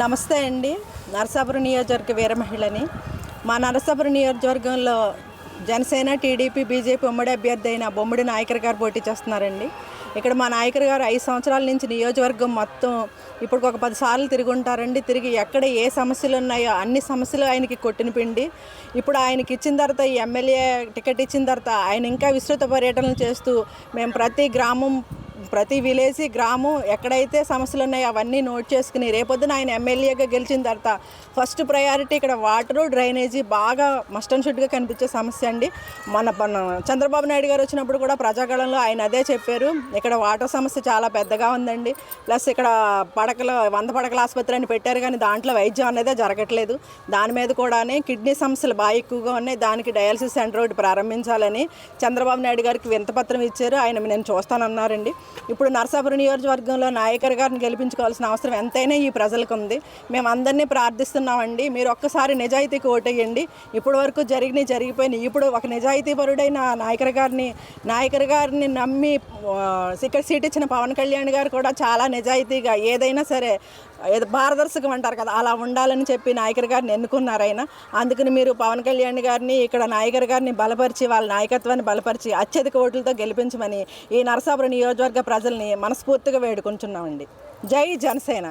నమస్తే అండి. నరసాపురం నియోజకవర్గ వీర మహిళని. మా నరసాపురం నియోజకవర్గంలో జనసేన టీడీపీ బీజేపీ ఉమ్మడి అభ్యర్థి అయిన బొమ్మడి నాయకర్ గారు పోటీ చేస్తున్నారండి. ఇక్కడ మా నాయకర్ గారు ఐదు సంవత్సరాల నుంచి నియోజకవర్గం మొత్తం ఇప్పుడు ఒక పది సార్లు తిరిగి ఉంటారండి. తిరిగి ఎక్కడ ఏ సమస్యలు ఉన్నాయో అన్ని సమస్యలు ఆయనకి కొట్టిన పిండి. ఇప్పుడు ఆయనకి ఇచ్చిన తర్వాత ఎమ్మెల్యే టికెట్ ఇచ్చిన తర్వాత ఆయన ఇంకా విస్తృత పర్యటనలు చేస్తూ మేము ప్రతి గ్రామం ప్రతి విలేజ్ గ్రామం ఎక్కడైతే సమస్యలు ఉన్నాయో అవన్నీ నోట్ చేసుకుని రేపొద్దున ఆయన ఎమ్మెల్యేగా గెలిచిన తర్వాత ఫస్ట్ ప్రయారిటీ ఇక్కడ వాటరు డ్రైనేజీ బాగా మస్ట్ అండ్ షుడ్గా కనిపించే సమస్య అండి. మన చంద్రబాబు నాయుడు గారు వచ్చినప్పుడు కూడా ప్రజాగళంలో ఆయన అదే చెప్పారు. ఇక్కడ వాటర్ సమస్య చాలా పెద్దగా ఉందండి. ప్లస్ ఇక్కడ పడకల వంద పడకల ఆసుపత్రి అని పెట్టారు కానీ దాంట్లో వైద్యం అనేది జరగట్లేదు. దాని మీద కూడానే కిడ్నీ సమస్యలు బాగా ఎక్కువగా ఉన్నాయి. దానికి డయాలసిస్ సెంటర్ ఒకటి ప్రారంభించాలని చంద్రబాబు నాయుడు గారికి వింతపత్రం ఇచ్చారు. ఆయన నేను చూస్తానన్నారండి. ఇప్పుడు నరసాపురం నియోజకవర్గంలో నాయకర్ గారిని గెలిపించుకోవాల్సిన అవసరం ఎంతైనా ఈ ప్రజలకు ఉంది. మేము అందరినీ ప్రార్థిస్తున్నామండి. మీరు ఒక్కసారి నిజాయితీకి ఓటేయండి. ఇప్పటి వరకు జరిగినాయి జరిగిపోయినాయి. ఇప్పుడు ఒక నిజాయితీ పరుడైన నాయకర్ గారిని నాయకర్ గారిని నమ్మి ఇక్కడ సీట్ ఇచ్చిన పవన్ కళ్యాణ్ గారు కూడా చాలా నిజాయితీగా ఏదైనా సరే ఏదో పారదర్శకం అంటారు కదా అలా ఉండాలని చెప్పి నాయకర్ గారిని ఎన్నుకున్నారు ఆయన. అందుకని మీరు పవన్ కళ్యాణ్ గారిని ఇక్కడ నాయకర్ గారిని బలపరిచి వాళ్ళ నాయకత్వాన్ని బలపరిచి అత్యధిక ఓట్లతో గెలిపించమని ఈ నరసాపురం నియోజకవర్గ ప్రజల్ని మనస్ఫూర్తిగా వేడుకుంటున్నామండి. జై జనసేన.